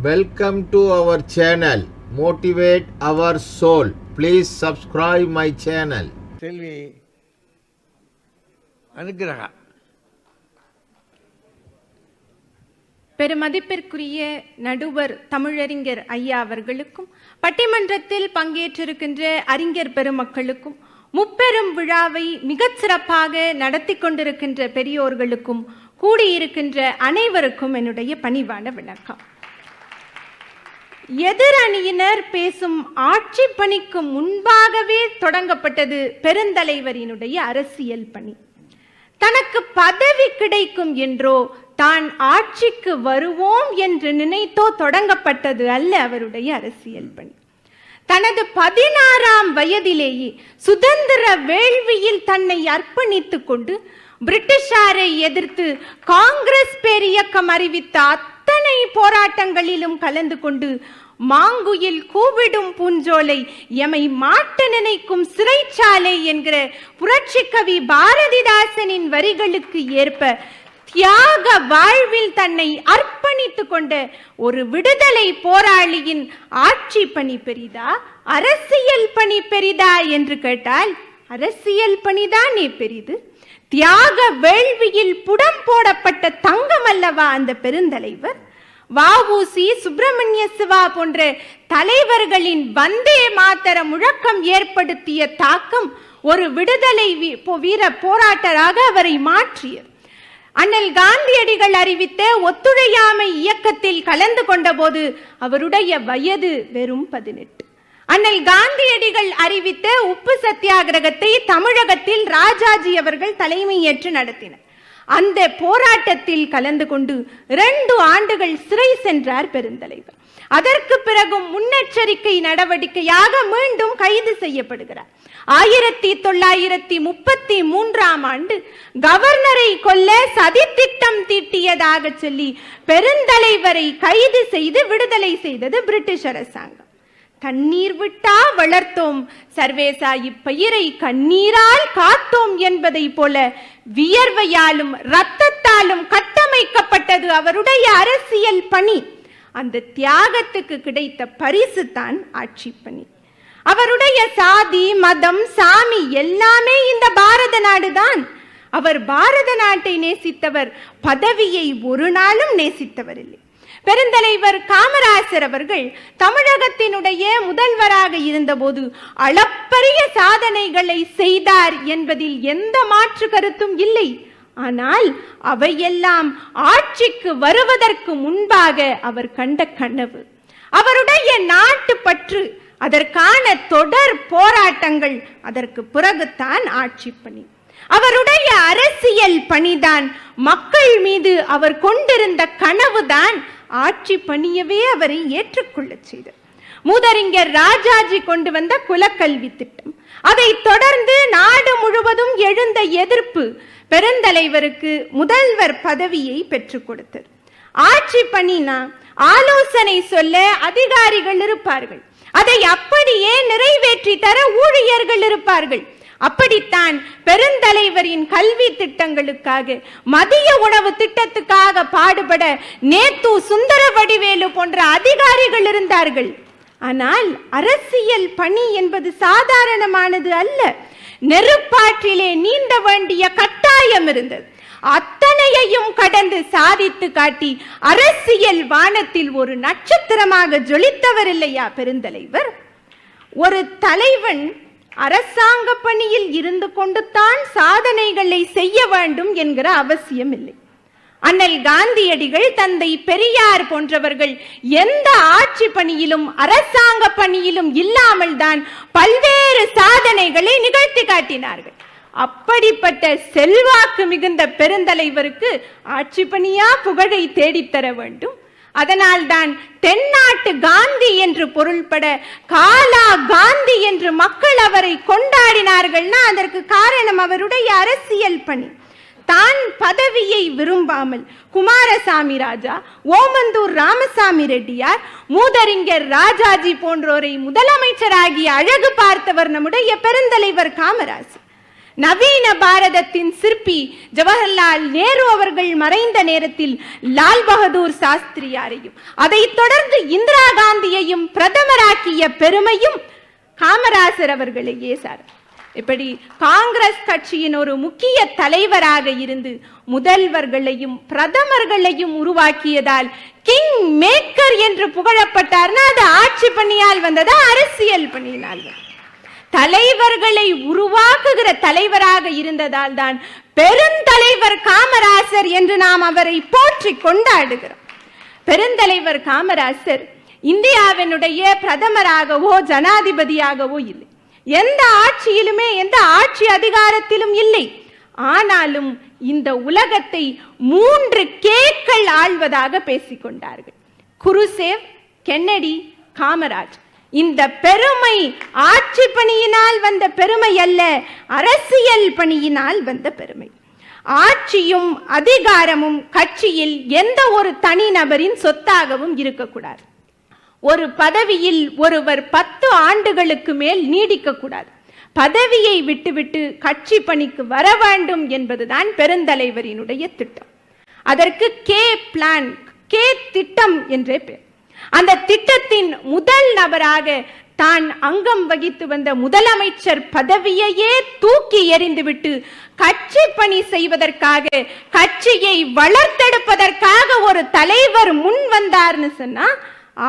Welcome to our channel Motivate Our Soul. Please subscribe my channel. செல்வி அனுக்கிரகா பெருமதிப்பிற்குரிய நடுவர் தமிழறிஞர் ஐயா அவர்களுக்கும் பட்டிமன்றத்தில் பங்கேற்றிருக்கின்ற அறிஞர் பெருமக்களுக்கும் முப்பெரும் விழாவை மிகச் சிறப்பாக நடத்தி கொண்டிருக்கின்ற பெரியோர்களுக்கும் கூடியிருக்கின்ற அனைவருக்கும் என்னுடைய பணிவான வணக்கம் எதிரணியினர் பேசும் ஆட்சி பணிக்கு முன்பாகவே தொடங்கப்பட்டது பெருந்தலைவரினுடைய அரசியல் பணி. தனக்கு பதவி கிடைக்கும் என்றோ தான் ஆட்சிக்கு வருவோம் என்று நினைத்தோ தொடங்கப்பட்டது அல்ல அவருடைய அரசியல் பணி. தனது பதினாறாம் வயதிலேயே சுதந்திர வேள்வியில் தன்னை அர்ப்பணித்துக் கொண்டு பிரிட்டிஷாரை எதிர்த்து காங்கிரஸ் பேரியக்கம் அறிவித்த அத்தனை போராட்டங்களிலும் கலந்து கொண்டு மாங்குயில் கூவிடும் பூஞ்சோலை எமை மாட்ட நினைக்கும் சிறைச்சாலை என்கிற புரட்சி கவி பாரதிதாசனின் வரிகளுக்கு ஏற்ப தியாக வாழ்வில் தன்னை அர்ப்பணித்து கொண்ட ஒரு விடுதலை போராளியின் ஆட்சி பணி பெரிதா? அரசியல் பணி பெரிதா என்று கேட்டால் அரசியல் பணிதானே பெரிது. தியாக வேள்வியில் புடம் போடப்பட்ட தங்கம் அல்லவா அந்த பெருந்தலைவர்? வஉசி சுப்பிரமணிய சிவா போன்ற தலைவர்களின் வந்தே மாத்தர முழக்கம் ஏற்படுத்திய தாக்கம் ஒரு விடுதலை வீ- வீர போராட்டராக அவரை மாற்றியது. அண்ணல் காந்தியடிகள் அறிவித்த ஒத்துழையாமை இயக்கத்தில் கலந்து கொண்டபோது அவருடைய வயது வெறும் பதினெட்டு. அண்ணல் காந்தியடிகள் அறிவித்த உப்பு சத்தியாகிரகத்தை தமிழகத்தில் ராஜாஜி அவர்கள் தலைமையேற்று நடத்தினர். அந்த போராட்டத்தில் கலந்து கொண்டு இரண்டு ஆண்டுகள் சிறை சென்றார் பெருந்தலைவர். அதற்கு பிறகும் முன்னெச்சரிக்கை நடவடிக்கையாக மீண்டும் கைது செய்யப்படுகிறார். ஆயிரத்தி தொள்ளாயிரத்தி முப்பத்தி மூன்றாம் ஆண்டு கவர்னரை கொல்ல சதித்திட்டம் தீட்டியதாக சொல்லி பெருந்தலைவரை கைது செய்து விடுதலை செய்தது பிரிட்டிஷ் அரசாங்கம். கண்ணீர் விட்டா வளர்த்தோம். சர்வேசா இப்பயிரை கண்ணீரால் காத்தோம் என்பதை போல வியர்வையாலும் இரத்தத்தாலும் கட்டமைக்கப்பட்டது அவருடைய அரசியல் பணி. அந்த தியாகத்துக்கு கிடைத்த பரிசு தான் ஆட்சி பணி. அவருடைய சாதி மதம் சாமி எல்லாமே இந்த பாரத நாடுதான். அவர் பாரத நாட்டை நேசித்தவர் பதவியை ஒரு நாளும் நேசித்தவர் இல்லை பெருந்தலைவர் காமராசர் அவர்கள் தமிழகத்தினுடைய முதல்வராக இருந்தபோது அளப்பரிய சாதனைகளை செய்தார் என்பதில் எந்த மாற்று கருத்தும் இல்லை. ஆனால் அவையெல்லாம் ஆட்சிக்கு வருவதற்கு முன்பாக அவர் கண்ட கனவு. அவருடைய நாட்டு பற்று அதற்கான தொடர் போராட்டங்கள் அதற்கு பிறகுதான் ஆட்சி பணி. அவருடைய அரசியல் பணிதான் மக்கள் மீது அவர் கொண்டிருந்த கனவுதான் ஆட்சி பணியவே அவரை ஏற்றுக்கொள்ள செய்தது. மூதறிஞர் ராஜாஜி கொண்டு வந்த குலக்கல்வி திட்டம். அதை தொடர்ந்து நாடு முழுவதும் எழுந்த எதிர்ப்பு பெருந்தலைவருக்கு முதல்வர் பதவியை பெற்றுக் கொடுத்தது. ஆட்சி பணினா ஆலோசனை சொல்ல அதிகாரிகள் இருப்பார்கள். அதை அப்படியே நிறைவேற்றி தர ஊழியர்கள் இருப்பார்கள். அப்படித்தான் பெருந்தலைவரின் கல்வி திட்டங்களுக்காக மதிய உணவு திட்டத்துக்காக பாடுபட நேத்து சுந்தர வடிவேலு போன்ற அதிகாரிகள் இருந்தார்கள். ஆனால் அரசியல் பணி என்பது சாதாரணமானது அல்ல. நெருப்பாற்றிலே நீந்த வேண்டிய கட்டாயம் இருந்தது. அத்தனையையும் கடந்து சாதித்து காட்டி அரசியல் வானத்தில் ஒரு நட்சத்திரமாக ஜொலித்தவர் இல்லையா பெருந்தலைவர்? ஒரு தலைவன் அரசாங்க பணியில் இருந்து கொண்டு தான் சாதனைகளை செய்ய வேண்டும் என்கிற அவசியம் இல்லை அண்ணல் காந்தியடிகள் தந்தை பெரியார் போன்றவர்கள் எந்த ஆட்சி பணியிலும் அரசாங்க பணியிலும் இல்லாமல் தான் பல்வேறு சாதனைகளை நிகழ்த்தி காட்டினார்கள். அப்படிப்பட்ட செல்வாக்கு மிகுந்த பெருந்தலைவருக்கு ஆட்சி பணியா புகழை தேடித்தர வேண்டும். அதனால்தான் தென்னாட்டு காந்தி என்று பொருள்பட காலா காந்தி என்று மக்கள் அவரை கொண்டாடினார்கள்னா அதற்கு காரணம் அவருடைய அரசியல் பணி. தான் பதவியை விரும்பாமல் குமாரசாமி ராஜா ஓமந்தூர் ராமசாமி ரெட்டியார் மூதறிஞர் ராஜாஜி போன்றோரை முதலமைச்சராகி அழகு பார்த்தவர் நம்முடைய பெருந்தலைவர் காமராஜர் நவீன பாரதத்தின் சிற்பி ஜவஹர்லால் நேரு அவர்கள் மறைந்த நேரத்தில் லால் பகதூர் சாஸ்திரியாரையும் அதைத் தொடர்ந்து இந்திரா காந்தியையும் பிரதமராக்கிய பெருமையும் காமராசர் அவர்களையே சார் இப்படி காங்கிரஸ் கட்சியின் ஒரு முக்கிய தலைவராக இருந்து முதல்வர்களையும் பிரதமர்களையும் உருவாக்கியதால் கிங் மேக்கர் என்று புகழப்பட்டார்னா அது ஆட்சி பணியால் வந்ததா அரசியல் பணியினால் வந்ததா? தலைவர்களை உருவாக்குகிற தலைவராக இருந்ததால் தான் பெருந்தலைவர் காமராசர் என்று நாம் அவரை போற்றி கொண்டாடுகிறோம். பெருந்தலைவர் காமராசர் இந்தியாவினுடைய பிரதமராகவோ ஜனாதிபதியாகவோ இல்லை. எந்த ஆட்சியிலுமே எந்த ஆட்சி அதிகாரத்திலும் இல்லை. ஆனாலும் இந்த உலகத்தை மூன்று கேக்கள் ஆழ்வதாக பேசிக்கொண்டார்கள். Khrushchev Kennedy Kamaraj. இந்த பெருமை ஆட்சி பணியினால் வந்த பெருமை அல்ல அரசியல் பணியினால் வந்த பெருமை. ஆட்சியும் அதிகாரமும் கட்சியில் எந்த ஒரு தனிநபரின் சொத்தாகவும் இருக்கக்கூடாது. ஒரு பதவியில் ஒருவர் பத்து ஆண்டுகளுக்கு மேல் நீடிக்க கூடாது பதவியை விட்டுவிட்டு கட்சி பணிக்கு வர வேண்டும் என்பதுதான் பெருந்தலைவரினுடைய திட்டம். அதற்கு கே பிளான் கே திட்டம் என்றே பேர். அந்த திட்டத்தின் முதல் நபராக தான் அங்கம் வகித்து வந்த முதலமைச்சர் பதவியையே தூக்கி எறிந்துவிட்டு கட்சி பணி செய்வதற்காக கட்சியை வளர்த்தெடுப்பதற்காக ஒரு தலைவர் முன் வந்தார்னு சொன்னா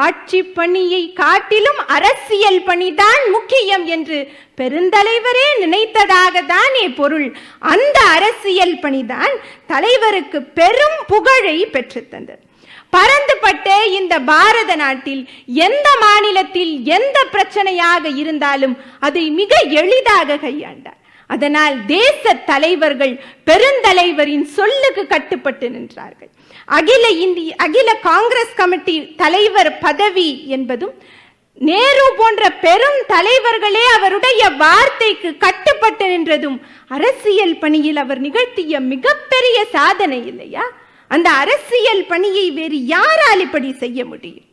ஆட்சி பணியை காட்டிலும் அரசியல் பணிதான் முக்கியம் என்று பெருந்தலைவரே நினைத்ததாக தானே பொருள். அந்த அரசியல் பணிதான் தலைவருக்கு பெரும் புகழை பெற்றுத்தந்தது பறந்துபட்டு பரந்துபட்ட இந்த பாரத நாட்டில் எந்த மாநிலத்தில் எந்த பிரச்சனையாக இருந்தாலும் அதை மிக எளிதாக கையாண்டார். அதனால் தேச தலைவர்கள் பெருந்தலைவரின் சொல்லுக்கு கட்டுப்பட்டு நின்றார்கள். அகில இந்திய அகில காங்கிரஸ் கமிட்டி தலைவர் பதவி என்பதும் நேரு போன்ற பெரும் தலைவர்களே அவருடைய வார்த்தைக்கு கட்டுப்பட்டு நின்றதும் அரசியல் பணியில் அவர் நிகழ்த்திய மிகப்பெரிய சாதனை இல்லையா? அந்த அரசியல் பணியை வேறு யாரால் இப்படி செய்ய முடியும்?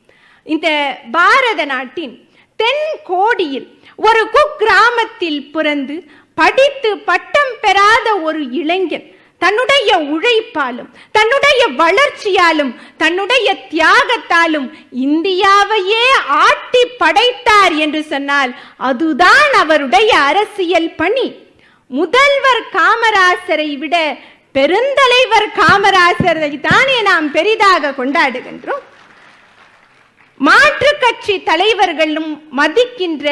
இந்த பாரத நாட்டின் தென் கோடியில் ஒரு குக்கிராமத்தில் பிறந்து படித்து பட்டம் பெறாத ஒரு இளைஞன் தன்னுடைய உழைப்பாலும் தன்னுடைய வளர்ச்சியாலும் தன்னுடைய தியாகத்தாலும் இந்தியாவையே ஆட்டி படைத்தார் என்று சொன்னால் அதுதான் அவருடைய அரசியல் பணி. முதல்வர் காமராசரை விட பெருந்தலைவர் காமராசரை தானே நாம் பெரிதாக கொண்டாடுகின்றோம். மாற்று கட்சி தலைவர்களும் மதிக்கின்ற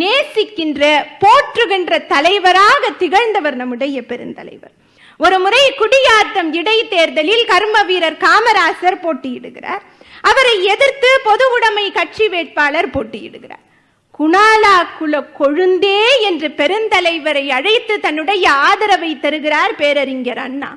நேசிக்கின்ற போற்றுகின்ற தலைவராக திகழ்ந்தவர் நம்முடைய பெருந்தலைவர். ஒரு முறை குடியாத்தம் இடைத்தேர்தலில் கர்ம வீரர் காமராசர் போட்டியிடுகிறார். அவரை எதிர்த்து பொது உடைமை கட்சி வேட்பாளர் போட்டியிடுகிறார். குணாலா குல கொழுந்தே என்று பெருந்தலைவரை அழைத்து தன்னுடைய ஆதரவை தருகிறார் பேரறிஞர் அண்ணா.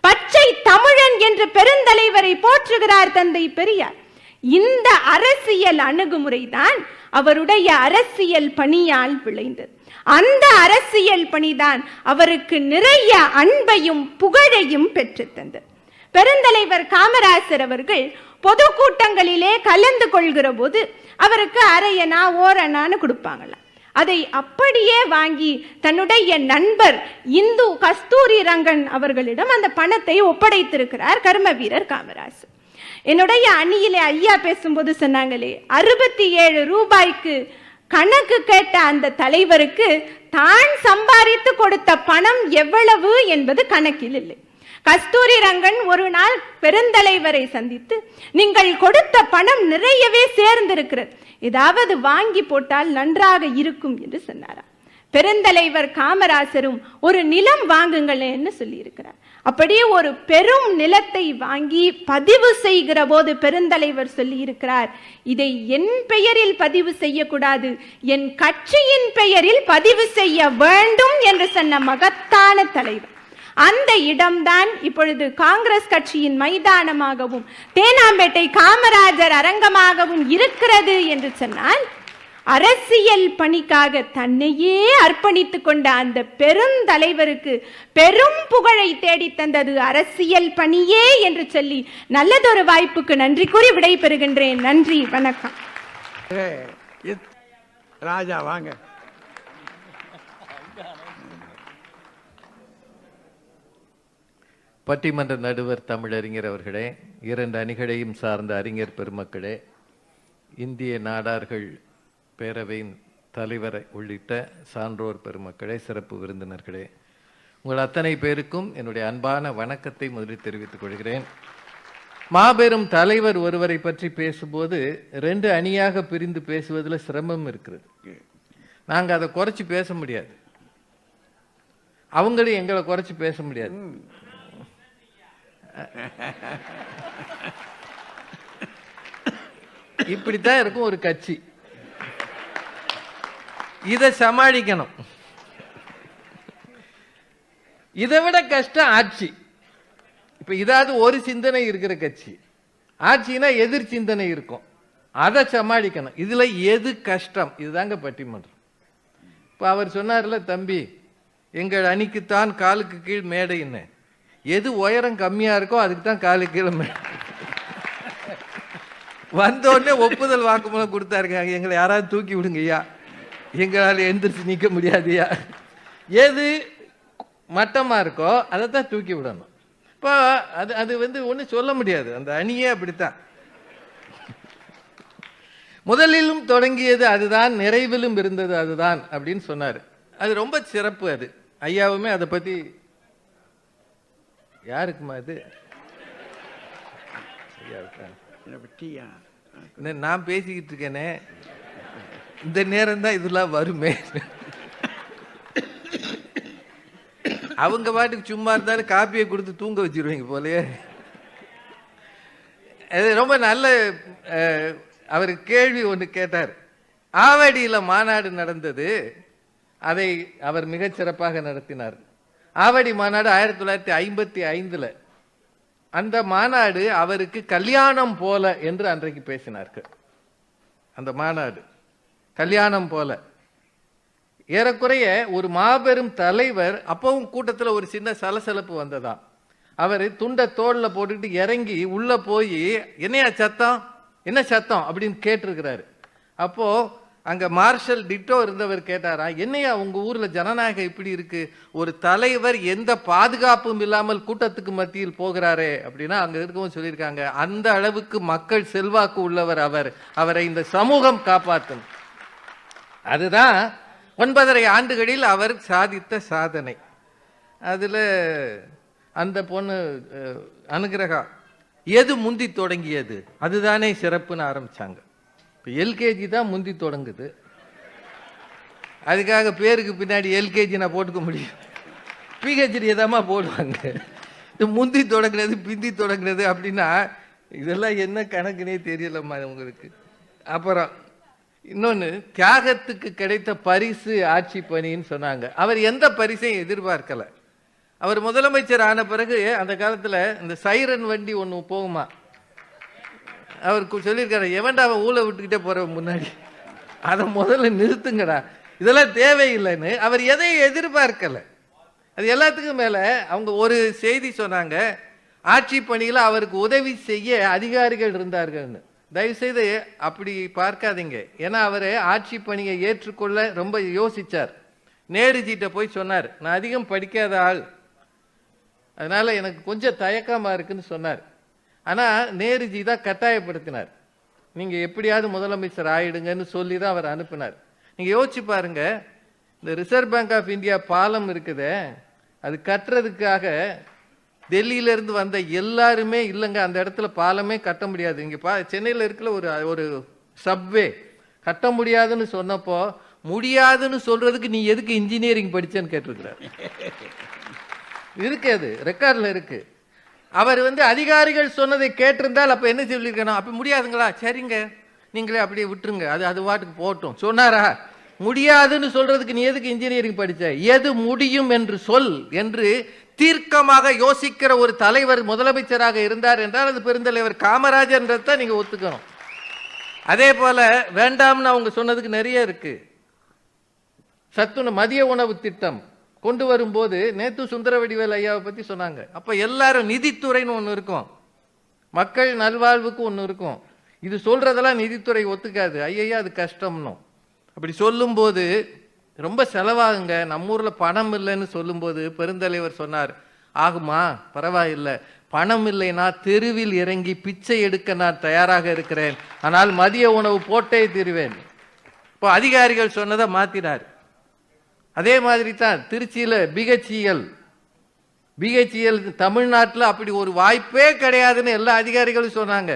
பச்சை தமிழன் என்று பெருந்தலைவரை போற்றுகிறார் தந்தை பெரியார். இந்த அரசியல் அணுகுமுறைதான் அவருடைய அரசியல் பணியால் விளைந்தது. அந்த அரசியல் பணிதான் அவருக்கு நிறைய அன்பையும் புகழையும் பெற்றுத்தந்தது. பெருந்தலைவர் காமராசர் அவர்கள் பொதுக்கூட்டங்களிலே கலந்து கொள்கிற போது அவருக்கு அரையனா ஓரணான்னு கொடுப்பாங்களாம் அதை அப்படியே வாங்கி தன்னுடைய நண்பர் இந்து கஸ்தூரி ரங்கன் அவர்களிடம் அந்த பணத்தை ஒப்படைத்திருக்கிறார் கர்ம வீரர் காமராஜ் என்னுடைய அணியிலே ஐயா பேசும்போது சொன்னாங்களே அறுபத்தி ஏழு ரூபாய்க்கு கணக்கு கேட்ட அந்த தலைவருக்கு தான் சம்பாதித்து கொடுத்த பணம் எவ்வளவு என்பது கணக்கில் இல்லை. கஸ்தூரி ரங்கன் ஒரு நாள் பெருந்தலைவரை சந்தித்து நீங்கள் கொடுத்த பணம் நிறையவே சேர்ந்திருக்கிறது. ஏதாவது வாங்கி போட்டால் நன்றாக இருக்கும் என்று சொன்னாராம். பெருந்தலைவர் காமராசரும் ஒரு நிலம் வாங்குங்களேன்னு சொல்லியிருக்கிறார். அப்படியே ஒரு பெரும் நிலத்தை வாங்கி பதிவு செய்கிற போது பெருந்தலைவர் சொல்லியிருக்கிறார் இதை என் பெயரில் பதிவு செய்யக்கூடாது. என் கட்சியின் பெயரில் பதிவு செய்ய வேண்டும் என்று சொன்ன மகத்தான தலைவர். அந்த இடம்தான் இப்பொழுது காங்கிரஸ் கட்சியின் மைதானமாகவும் தேனாம்பேட்டை காமராஜர் அரங்கமாகவும் இருக்கிறது என்று சொன்னால் அரசியல் பணிக்காக தன்னையே அர்ப்பணித்து கொண்ட அந்த பெருந்தலைவருக்கு பெரும் புகழை தேடி தந்தது அரசியல் பணியே என்று சொல்லி நல்லதொரு வாய்ப்புக்கு நன்றி கூறி விடை பெறுகின்றேன் நன்றி வணக்கம். ராஜா வாங்க. பட்டிமன்ற நடுவர் தமிழறிஞர் அவர்களே இரண்டு அணிகளையும் சார்ந்த அறிஞர் பெருமக்களே இந்திய நாடார்கள் பேரவையின் தலைவர் உள்ளிட்ட சான்றோர் பெருமக்களே சிறப்பு விருந்தினர்களே உங்கள் அத்தனை பேருக்கும் என்னுடைய அன்பான வணக்கத்தை முதலில் தெரிவித்துக் கொள்கிறேன். மாபெரும் தலைவர் ஒருவரை பற்றி பேசும்போது ரெண்டு அணியாக பிரிந்து பேசுவதில் சிரமம் இருக்கிறது. நாங்கள் அதை குறைச்சி பேச முடியாது. அவங்களும் எங்களை குறைச்சி பேச முடியாது. இப்படித்தான் இருக்கும் ஒரு கட்சி. இதை சமாளிக்கணும். இதை விட கஷ்டம் ஆட்சி. இப்ப இதாவது ஒரு சிந்தனை இருக்கிற கட்சி. ஆட்சினா எதிர் சிந்தனை இருக்கும். அதை சமாளிக்கணும். இதுல எது கஷ்டம்? இதுதாங்க பட்டிமன்றம். இப்ப அவர் சொன்னார்ல தம்பி எங்கள் அணிக்குத்தான் காலுக்கு கீழ் மேடைன்னு எது உயரம் கம்மியாக இருக்கோ அதுக்கு தான் காலுக்கு கிழமை வந்தோடனே ஒப்புதல் வாக்குமூலம் கொடுத்தாருங்க. எங்களை யாராவது தூக்கி விடுங்க ஐயா எங்களால் எந்திரிச்சு நிற்க முடியாதுயா எது மட்டமாக இருக்கோ அதை தான் தூக்கி விடணும். இப்போ அது அது வந்து ஒன்றும் சொல்ல முடியாது. அந்த அணியே அப்படித்தான். முதலிலும் தொடங்கியது அதுதான் நிறைவிலும் இருந்தது அதுதான் அப்படின்னு சொன்னார். அது ரொம்ப சிறப்பு அது. ஐயாவுமே அதை பற்றி யாருக்குமா இது? நான் பேசிக்கிட்டு இருக்கேனே. இந்த நேரம் தான் இதெல்லாம் வருமே. அவங்க பாட்டுக்கு சும்மா இருந்தாலும் காப்பியை கொடுத்து தூங்க வச்சிருவீங்க போலயே. அது ரொம்ப நல்ல அவர் கேள்வி ஒன்று கேட்டார். ஆவடியில் மாநாடு நடந்தது. அதை அவர் மிகச் சிறப்பாக நடத்தினார். ஆவடி மாநாடு ஆயிரத்தி தொள்ளாயிரத்தி ஐம்பத்தி ஐந்தில். அந்த மாநாடு அவருக்கு கல்யாணம் போல என்று அன்றைக்கு பேசினார்கள். அந்த மாநாடு கல்யாணம் போல. ஏறக்குறைய ஒரு மாபெரும் தலைவர் அப்பவும் கூட்டத்தில் ஒரு சின்ன சலசலப்பு வந்ததாம். அவர் துண்டை தோளில் போட்டுக்கிட்டு இறங்கி உள்ளே போய் என்னையா சத்தம்? என்ன சத்தம்? அப்படின்னு கேட்டிருக்கிறாரு. அப்போ அங்கே மார்ஷல் டிட்டோ இருந்தவர் கேட்டாரா என்னையா உங்கள் ஊரில் ஜனநாயகம் இப்படி இருக்கு? ஒரு தலைவர் எந்த பாதுகாப்பும் இல்லாமல் கூட்டத்துக்கு மத்தியில் போகிறாரே அப்படின்னா அங்கே இருக்கவும் சொல்லியிருக்காங்க. அந்த அளவுக்கு மக்கள் செல்வாக்கு உள்ளவர் அவர். அவரை இந்த சமூகம் காப்பாற்றும் அதுதான் ஒன்பதரை ஆண்டுகளில் அவர் சாதித்த சாதனை. அதில் அந்த பொண்ணு அனுகிரகா எது முந்தி தொடங்கியது? அதுதானே சிறப்புன்னு ஆரம்பித்தாங்க இப்போ எல்கேஜி தான் முந்தி தொடங்குது. அதுக்காக பேருக்கு பின்னாடி எல்கேஜி நான் போட்டுக்க முடியும். பிஹெச்டி தாம்மா போடுவாங்க. இது முந்தி தொடங்குனது பிந்தி தொடங்குனது அப்படின்னா இதெல்லாம் என்ன கணக்குனே தெரியலம்மா உங்களுக்கு. அப்புறம் இன்னொன்று தியாகத்துக்கு கிடைத்த பரிசு ஆட்சி பணின்னு சொன்னாங்க. அவர் எந்த பரிசையும் எதிர்பார்க்கலை. அவர் முதலமைச்சர் ஆன பிறகு அந்த காலத்தில் இந்த சைரன் வண்டி ஒன்று போகுமா? அவர் சொல்லியிருக்காரு எவன்டா அவன் ஊழ விட்டுக்கிட்டே போறவன் முன்னாடி? அதை முதல்ல நிறுத்துங்கடா. இதெல்லாம் தேவையில்லைன்னு அவர் எதையும் எதிர்பார்க்கல. அது எல்லாத்துக்கும் மேல அவங்க ஒரு செய்தி சொன்னாங்க ஆட்சி பணியில் அவருக்கு உதவி செய்ய அதிகாரிகள் இருந்தார்கள்னு. தயவுசெய்து அப்படி பார்க்காதீங்க. ஏன்னா அவர் ஆட்சி பணியை ஏற்றுக்கொள்ள ரொம்ப யோசிச்சார். நேருஜிட்ட போய் சொன்னார் நான் அதிகம் படிக்காத ஆள். அதனால எனக்கு கொஞ்சம் தயக்கமாக இருக்குன்னு சொன்னார். ஆனால் நேருஜி தான் கட்டாயப்படுத்தினார். நீங்கள் எப்படியாவது முதலமைச்சர் ஆயிடுங்கன்னு சொல்லி தான் அவர் அனுப்பினார். நீங்கள் யோசிச்சு பாருங்க இந்த ரிசர்வ் பேங்க் ஆஃப் இந்தியா பாலம் இருக்குது அது கட்டுறதுக்காக டெல்லியிலேருந்து வந்த எல்லாருமே இல்லைங்க அந்த இடத்துல பாலமே கட்ட முடியாது. இங்கே பா சென்னையில் இருக்கிற ஒரு ஒரு சப்வே கட்ட முடியாதுன்னு சொன்னப்போ முடியாதுன்னு சொல்கிறதுக்கு நீ எதுக்கு இன்ஜினியரிங் படிச்சேன்னு கேட்டிருக்கிறார். இருக்கு அது ரெக்கார்டில் இருக்குது அவர் வந்து அதிகாரிகள் சொன்னதை கேட்டிருந்தால் அப்போ என்ன சொல்லியிருக்கணும்? அப்போ முடியாதுங்களா? சரிங்க. நீங்களே அப்படியே விட்டுருங்க. அது அது வாட்டுக்கு போகட்டும். சொன்னாரா? முடியாதுன்னு சொல்றதுக்கு நீ எதுக்கு இன்ஜினியரிங் படித்த எது முடியும் என்று சொல் என்று தீர்க்கமாக யோசிக்கிற ஒரு தலைவர் முதலமைச்சராக இருந்தார் என்றால் அது பெருந்தலைவர் காமராஜர்ன்றதை தான் நீங்கள் ஒத்துக்கணும். அதே போல வேண்டாம்னு அவங்க சொன்னதுக்கு நிறைய இருக்கு. சத்துண மதிய உணவு திட்டம். கொண்டு வரும்போது நேத்து சுந்தரவடிவேல் ஐயாவை பற்றி சொன்னாங்க. அப்போ எல்லாரும் நிதித்துறைன்னு ஒன்று இருக்கும். மக்கள் நல்வாழ்வுக்கு ஒன்று இருக்கும். இது சொல்கிறதெல்லாம் நிதித்துறை ஒத்துக்காது. ஐயா அது கஷ்டம்னும் அப்படி சொல்லும்போது ரொம்ப செலவாகுங்க. நம்ம ஊரில் பணம் இல்லைன்னு சொல்லும்போது பெருந்தலைவர் சொன்னார். ஆகுமா? பரவாயில்லை. பணம் இல்லைனா தெருவில் இறங்கி பிச்சை எடுக்க நான் தயாராக இருக்கிறேன். ஆனால் மதிய உணவு போட்டே தீருவேன். இப்போ அதிகாரிகள் சொன்னதை மாத்தினார். அதே மாதிரி தான் திருச்சியில் பிஹெச்இஎல் பிஹெச்இஎல் தமிழ்நாட்டில் அப்படி ஒரு வாய்ப்பே கிடையாதுன்னு எல்லா அதிகாரிகளும் சொன்னாங்க.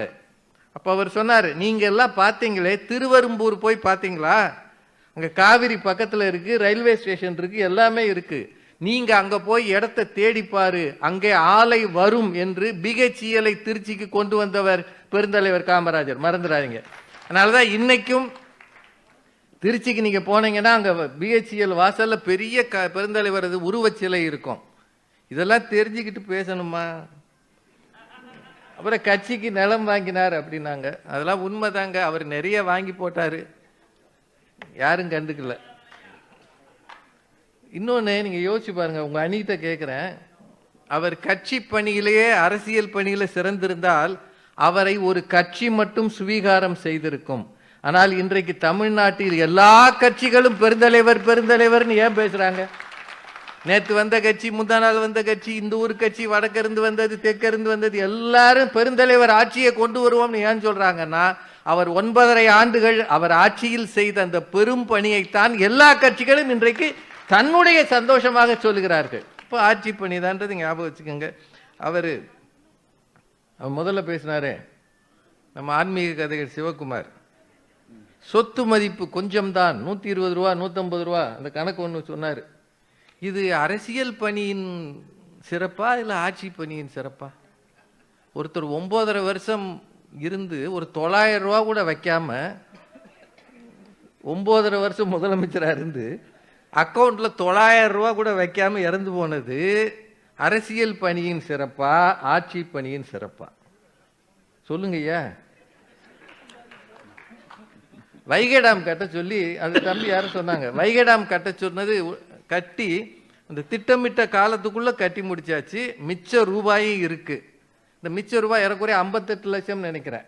அப்போ அவர் சொன்னார் நீங்கள் எல்லாம் பார்த்தீங்களே திருவரும்பூர் போய் பார்த்தீங்களா அங்கே காவிரி பக்கத்தில் இருக்குது ரயில்வே ஸ்டேஷன் இருக்குது எல்லாமே இருக்குது நீங்கள் அங்கே போய் இடத்த தேடிப்பாரு அங்கே ஆலை வரும் என்று பிஹெச்இஎலை திருச்சிக்கு கொண்டு வந்தவர் பெருந்தலைவர் காமராஜர். மறந்துடாதீங்க. அதனால தான் இன்னைக்கும் திருச்சிக்கு நீங்கள் போனீங்கன்னா அங்கே பிஹெச்இஎல் வாசலில் பெரிய க பெருந்தலைவரது உருவச் உருவச்சிலை இருக்கும். இதெல்லாம் தெரிஞ்சுக்கிட்டு பேசணுமா? அப்புறம் கட்சிக்கு நிலம் வாங்கினார் அப்படின்னாங்க. அதெல்லாம் உண்மைதாங்க. அவர் நிறைய வாங்கி போட்டார். யாரும் கண்டுக்கல. இன்னொன்று நீங்கள் யோசிச்சு பாருங்கள் உங்கள் அணிகிட்ட கேட்குறேன் அவர் கட்சி பணியிலேயே அரசியல் பணியில் சிறந்திருந்தால் அவரை ஒரு கட்சி மட்டும் சுவீகாரம் செய்திருக்கும். ஆனால் இன்றைக்கு தமிழ்நாட்டில் எல்லா கட்சிகளும் பெருந்தலைவர் பெருந்தலைவர்னு ஏன் பேசுறாங்க? நேற்று வந்த கட்சி முந்தா நாள் வந்த கட்சி இந்த ஊர் கட்சி வடக்கிருந்து வந்தது தெற்கிருந்து வந்தது எல்லாரும் பெருந்தலைவர் ஆட்சியை கொண்டு வருவோம்னு ஏன் சொல்றாங்கன்னா அவர் ஒன்பதரை ஆண்டுகள் அவர் ஆட்சியில் செய்த அந்த பெரும் பணியைத்தான் எல்லா கட்சிகளும் இன்றைக்கு தன்னுடைய சந்தோஷமாக சொல்லுகிறார்கள் இப்போ ஆட்சி பணிதான்றது ஞாபகம் வச்சுக்கோங்க. அவர் அவர் முதல்ல பேசினாரே நம்ம ஆன்மீக கதைகள் சிவகுமார். சொத்து மதிப்பு கொஞ்சம்தான். நூற்றி இருபது ரூபா நூற்றம்பது ரூபா அந்த கணக்கு ஒன்று சொன்னார். இது அரசியல் பணியின் சிறப்பா இல்லை ஆட்சி பணியின் சிறப்பா? ஒருத்தர் ஒம்போதரை வருஷம் இருந்து ஒரு தொள்ளாயிரம் ரூபா கூட வைக்காம ஒம்போதரை வருஷம் முதலமைச்சராக இருந்து அக்கௌண்ட்டில் தொள்ளாயிரம் ரூபா கூட வைக்காம இறந்து போனது அரசியல் பணியின் சிறப்பா ஆட்சி பணியின் சிறப்பா? சொல்லுங்க ஐயா. வைகை டேம் கட்ட சொல்லி அந்த தம்பி யாரும் சொன்னாங்க. வைகை டேம் கட்ட சொன்னது கட்டி அந்த திட்டமிட்ட காலத்துக்குள்ளே கட்டி முடிச்சாச்சு. மிச்ச ரூபாயும் இருக்குது இந்த மிச்ச ரூபாய் ஏறக்குறைய ஐம்பத்தெட்டு லட்சம் நினைக்கிறேன்.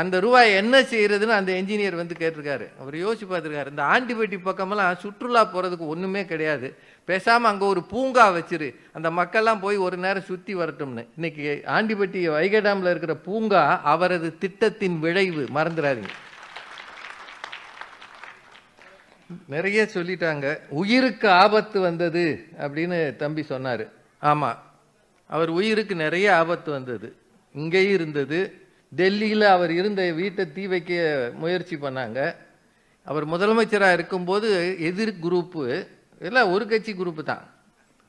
அந்த ரூபாய் என்ன செய்கிறதுன்னு அந்த என்ஜினியர் வந்து கேட்டிருக்காரு. அவர் யோசிச்சு பார்த்துருக்காரு. இந்த ஆண்டிபட்டி பக்கமெல்லாம் சுற்றுலா போகிறதுக்கு ஒன்றுமே கிடையாது. பேசாமல் அங்கே ஒரு பூங்கா வச்சிரு. அந்த மக்கள்லாம் போய் ஒரு நேரம் சுற்றி வரட்டும்னு. இன்னைக்கு ஆண்டிபட்டி வைகை டேமில் இருக்கிற பூங்கா அவரது திட்டத்தின் விளைவு. மறந்துடாதீங்க. நிறைய சொல்லிட்டாங்க. உயிருக்கு ஆபத்து வந்தது அப்படின்னு தம்பி சொன்னார். ஆமாம் அவர் உயிருக்கு நிறைய ஆபத்து வந்தது. இங்கேயும் இருந்தது. டெல்லியில் அவர் இருந்த வீட்டை தீ வைக்க முயற்சி பண்ணாங்க. அவர் முதலமைச்சராக இருக்கும்போது எதிர் குரூப்பு எல்லாம் ஒரு கட்சி குரூப்பு தான்.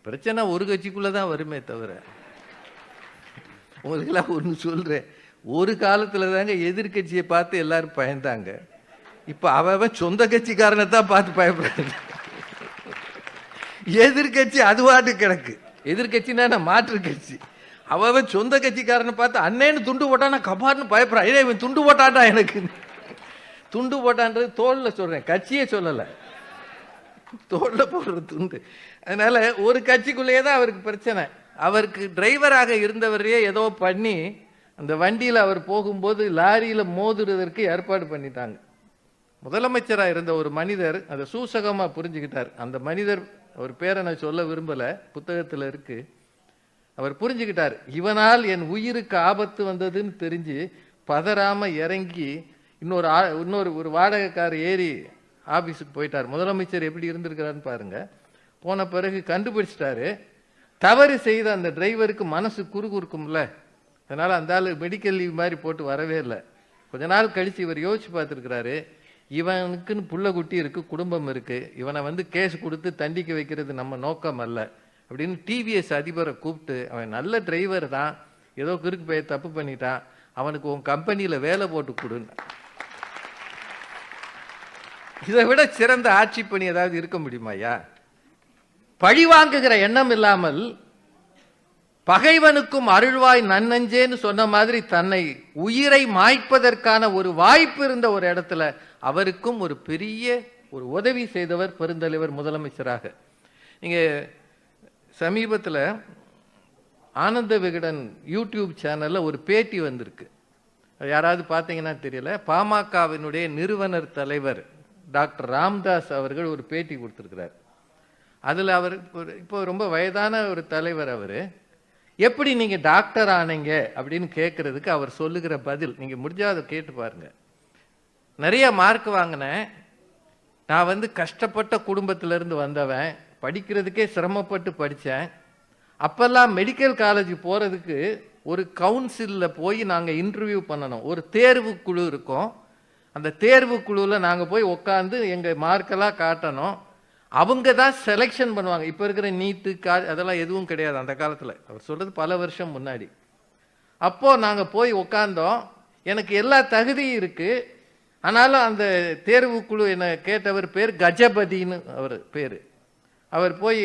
பிரச்சனை ஒரு கட்சிக்குள்ளே தான் வருமே தவிர. உங்களுக்கெல்லாம் ஒன்று சொல்கிறேன் ஒரு காலத்தில் தாங்க எதிர்க்கட்சியை பார்த்து எல்லாரும் பயந்தாங்க. இப்போ அவன் சொந்த கட்சிக்காரனை தான் பார்த்து பயப்படுறாங்க எதிர்க்கட்சி அதுவாட்டு கிடக்கு. எதிர்கட்சினா மாற்று கட்சி. அவன் சொந்த கட்சிக்காரனை பார்த்து அண்ணேன்னு துண்டு போட்டானா கபார்னு பயப்படுறான். ஏய் இவன் துண்டு போட்டான்டா எனக்கு. துண்டு போட்டான்றது தோளில் சொல்கிறேன் கட்சியே சொல்லலை. தோளில் போடுற துண்டு. அதனால் ஒரு கட்சிக்குள்ளேயே தான் அவருக்கு பிரச்சனை. அவருக்கு டிரைவராக இருந்தவரையே ஏதோ பண்ணி அந்த வண்டியில் அவர் போகும்போது லாரியில் மோதுறதற்கு ஏற்பாடு பண்ணிட்டாங்க. முதலமைச்சராக இருந்த ஒரு மனிதர் அதை சூசகமாக புரிஞ்சுக்கிட்டார். அந்த மனிதர் அவர் பேரை நான் சொல்ல விரும்பலை புத்தகத்தில் இருக்கு. அவர் புரிஞ்சுக்கிட்டார் இவனால் என் உயிருக்கு ஆபத்து வந்ததுன்னு தெரிஞ்சு பதறாமல் இறங்கி இன்னொரு ஆ- இன்னொரு ஒரு வாடகைக்கார் ஏறி ஆஃபீஸுக்கு போயிட்டார். முதலமைச்சர் எப்படி இருந்திருக்கிறாருன்னு பாருங்க. போன பிறகு கண்டுபிடிச்சிட்டாரு. தவறு செய்த அந்த டிரைவருக்கு மனசு குறுகுறுக்கும்ல. அதனால் அந்த ஆள் மெடிக்கல் லீவ் மாதிரி போட்டு வரவே இல்லை. கொஞ்ச நாள் கழித்து இவர் யோசிச்சு பார்த்துருக்கிறாரு. இவனுக்குன்னு புள்ள குட்டி இருக்குது குடும்பம் இருக்குது இவனை வந்து கேஸ் கொடுத்து தண்டிக்க வைக்கிறது நம்ம நோக்கம் அல்ல. அப்படின்னு டிவிஎஸ் அதிபரை கூப்பிட்டு அவன் நல்ல டிரைவர் தான். ஏதோ குறுக்கு போய் தப்பு பண்ணிட்டான். அவனுக்கு உன் கம்பெனியில் வேலை போட்டு கொடுன்னு. இதை விட சிறந்த ஆட்சி பணி ஏதாவது இருக்க முடியுமாய்யா பழி வாங்குகிற எண்ணம் இல்லாமல் பகைவனுக்கும் அருள்வாய் நன்னஞ்சேன்னு சொன்ன மாதிரி தன்னை உயிரை மாய்ப்பதற்கான ஒரு வாய்ப்பு இருந்த ஒரு இடத்துல அவருக்கும் ஒரு பெரிய ஒரு உதவி செய்தவர் பெருந்தலைவர் முதலமைச்சராக. நீங்கள் சமீபத்தில் ஆனந்த விகடன் யூடியூப் சேனலில் ஒரு பேட்டி வந்திருக்கு. அது யாராவது பார்த்தீங்கன்னா தெரியல. பாமகவினுடைய நிறுவனர் தலைவர் டாக்டர் ராம்தாஸ் அவர்கள் ஒரு பேட்டி கொடுத்துருக்கிறார். அதில் அவர் இப்போ ரொம்ப வயதான ஒரு தலைவர் அவர். எப்படி நீங்க டாக்டர் ஆனீங்க அப்படின்னு கேட்கறதுக்கு அவர் சொல்லுகிற பதில் நீங்க முடிஞ்சா அதை கேட்டு பாருங்க. நிறைய மார்க் வாங்கினேன். நான் வந்து கஷ்டப்பட்ட குடும்பத்திலிருந்து வந்தவன். படிக்கிறதுக்கே சிரமப்பட்டு படித்தேன் அப்பெல்லாம் மெடிக்கல் காலேஜ் போகிறதுக்கு ஒரு கவுன்சிலில் போய் நாங்கள் இன்டர்வியூ பண்ணணும். ஒரு தேர்வு குழு இருக்கும். அந்த தேர்வு குழுவில் நாங்கள் போய் உட்காந்து எங்கள் மார்க்கெல்லாம் காட்டணும். அவங்க தான் செலெக்ஷன் பண்ணுவாங்க. இப்போ இருக்கிற நீட்டு கா அதெல்லாம் எதுவும் கிடையாது அந்த காலத்தில். அவர் சொல்கிறது பல வருஷம் முன்னாடி. அப்போது நாங்கள் போய் உக்காந்தோம். எனக்கு எல்லா தகுதியும் இருக்குது ஆனாலும் அந்த தேர்வுக்குழு என்னை கேட்டவர் பேர் கஜபதின்னு அவர் பேர். அவர் போய்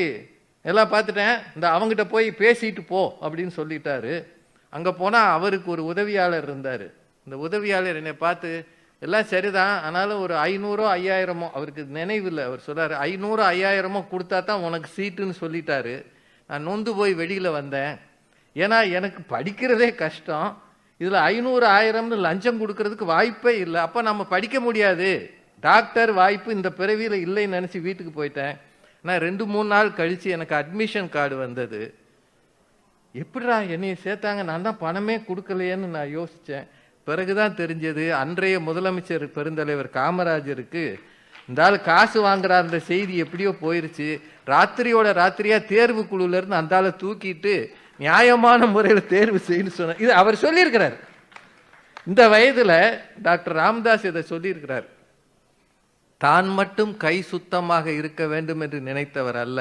எல்லாம் பார்த்துட்டேன். இந்த அவங்ககிட்ட போய் பேசிட்டு போ அப்படின்னு சொல்லிட்டாரு. அங்கே போனால் அவருக்கு ஒரு உதவியாளர் இருந்தார். இந்த உதவியாளர் என்னை பார்த்து எல்லாம் சரிதான். ஆனாலும் ஒரு ஐநூறோ ஐயாயிரமோ அவருக்கு நினைவில் அவர் சொல்றாரு ஐநூறு ஐயாயிரமோ கொடுத்தா தான் உனக்கு சீட்டுன்னு சொல்லிட்டாரு. நான் நொந்து போய் வெளியில் வந்தேன். ஏன்னா எனக்கு படிக்கிறதே கஷ்டம். இதில் ஐநூறு ஆயிரம்னு லஞ்சம் கொடுக்கறதுக்கு வாய்ப்பே இல்லை. அப்போ நம்ம படிக்க முடியாது. டாக்டர் வாய்ப்பு இந்த பிறவியில் இல்லைன்னு நினச்சி வீட்டுக்கு போயிட்டேன். நான் ரெண்டு மூணு நாள் கழித்து எனக்கு அட்மிஷன் கார்டு வந்தது. எப்படிடா என்னையை சேர்த்தாங்க? நான் தான் பணமே கொடுக்கலையேன்னு நான் யோசித்தேன் பிறகுதான் தெரிஞ்சது. அன்றைய முதலமைச்சர் பெருந்தலைவர் காமராஜருக்கு இந்த ஆள் காசு வாங்குறார் அந்த செய்தி எப்படியோ போயிருச்சு. ராத்திரியோட ராத்திரியா தேர்வு குழுல இருந்து அந்த ஆளை தூக்கிட்டு நியாயமான முறையில் தேர்வு செய்யணும்னு சொன்னார் இது அவர் சொல்லியிருக்கிறார். இந்த வயதுல டாக்டர் ராமதாஸ் இதை சொல்லியிருக்கிறார். தான் மட்டும் கை சுத்தமாக இருக்க வேண்டும் என்று நினைத்தவர் அல்ல.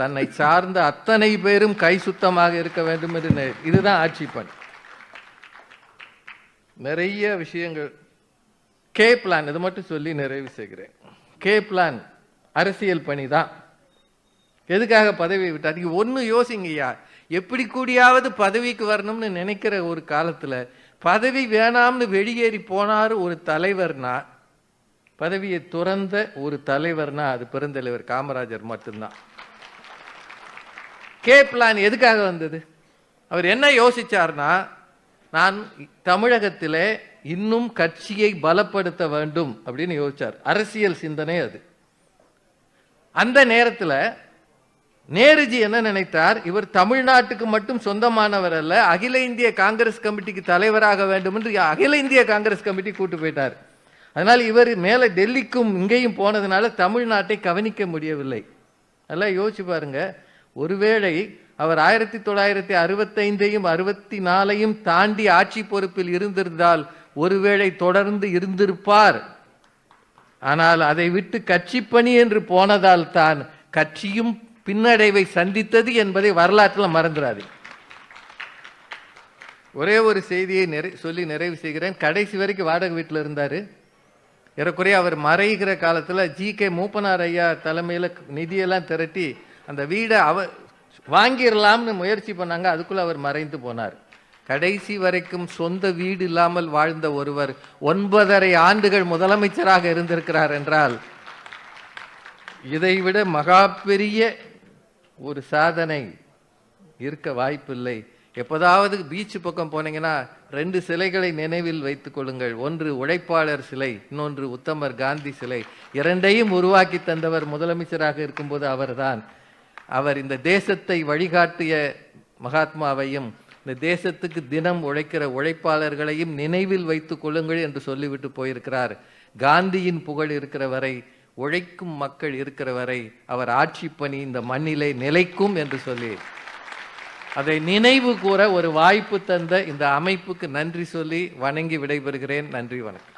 தன்னை சார்ந்த அத்தனை பேரும் கை சுத்தமாக இருக்க வேண்டும் என்று இதுதான் ஆட்சி பணி. நிறைய விஷயங்கள். கே பிளான் இது மட்டும் சொல்லி நிறைவு செய்கிறேன். கே பிளான் அரசியல் பணி தான் எதுக்காக பதவி விட்டார் நீங்க ஒன்று யோசிங்கய்யா. எப்படி கூடியாவது பதவிக்கு வரணும்னு நினைக்கிற ஒரு காலத்தில் பதவி வேணாம்னு வெளியேறி போனார் ஒரு தலைவர்னா பதவியை துறந்த ஒரு தலைவர்னா அது பெருந்தலைவர் காமராஜர் மட்டும்தான். கே பிளான் எதுக்காக வந்தது? அவர் என்ன யோசிச்சார்னா நான் தமிழகத்திலே இன்னும் கட்சியை பலப்படுத்த வேண்டும் அப்படின்னு யோசிச்சார். அரசியல் சிந்தனை அது. அந்த நேரத்தில் நேருஜி என்ன நினைத்தார்? இவர் தமிழ்நாட்டுக்கு மட்டும் சொந்தமானவர் அல்ல அகில இந்திய காங்கிரஸ் கமிட்டிக்கு தலைவராக வேண்டும் என்று அகில இந்திய காங்கிரஸ் கமிட்டி கூட்டு போயிட்டார். அதனால் இவர் மேலே டெல்லிக்கும் இங்கேயும் போனதுனால தமிழ்நாட்டை கவனிக்க முடியவில்லை. நல்லா யோசிச்சு பாருங்க. ஒருவேளை அவர் ஆயிரத்தி தொள்ளாயிரத்தி அறுபத்தைந்தையும் அறுபத்தி நாலையும் தாண்டி ஆட்சி பொறுப்பில் இருந்திருந்தால் ஒருவேளை தொடர்ந்து இருந்திருப்பார். ஆனால் அதை விட்டு கட்சி பணி என்று போனதால் தான் கட்சியும் பின்னடைவை சந்தித்தது என்பதை வரலாற்றில் மறந்துடாது. ஒரே ஒரு செய்தியை நிறை சொல்லி நிறைவு செய்கிறேன். கடைசி வரைக்கும் வாடகை வீட்டில் இருந்தார். ஏறக்குறைய அவர் மறைகிற காலத்தில் ஜி கே மூப்பனார் ஐயா தலைமையில் நிதியெல்லாம் திரட்டி அந்த வீடை அவ வாங்கிடலாம்னு முயற்சி பண்ணாங்க. அதுக்குள்ள அவர் மறைந்து போனார். கடைசி வரைக்கும் சொந்த வீடு இல்லாமல் வாழ்ந்த ஒருவர் ஒன்பதரை ஆண்டுகள் முதலமைச்சராக இருந்திருக்கிறார் என்றால் இதைவிட மகா பெரிய ஒரு சாதனை இருக்க வாய்ப்பில்லை. எப்போதாவது பீச்சு பக்கம் போனீங்கன்னா ரெண்டு சிலைகளை நினைவில் வைத்துக் கொள்ளுங்கள். ஒன்று உழைப்பாளர் சிலை இன்னொன்று உத்தமர் காந்தி சிலை. இரண்டையும் உருவாக்கி தந்தவர் முதலமைச்சராக இருக்கும்போது அவர்தான். அவர் இந்த தேசத்தை வழிகாட்டிய மகாத்மாவையும் இந்த தேசத்துக்கு தினம் உழைக்கிற உழைப்பாளர்களையும் நினைவில் வைத்துக் கொள்ளுங்கள் என்று சொல்லிவிட்டு போயிருக்கிறார். காந்தியின் புகழ் இருக்கிற வரை உழைக்கும் மக்கள் இருக்கிற வரை அவர் ஆட்சி பணி இந்த மண்ணிலே நிலைக்கும் என்று சொல்லி அதை நினைவு கூற ஒரு வாய்ப்பு தந்த இந்த அமைப்புக்கு நன்றி சொல்லி வணங்கி விடைபெறுகிறேன். நன்றி வணக்கம்.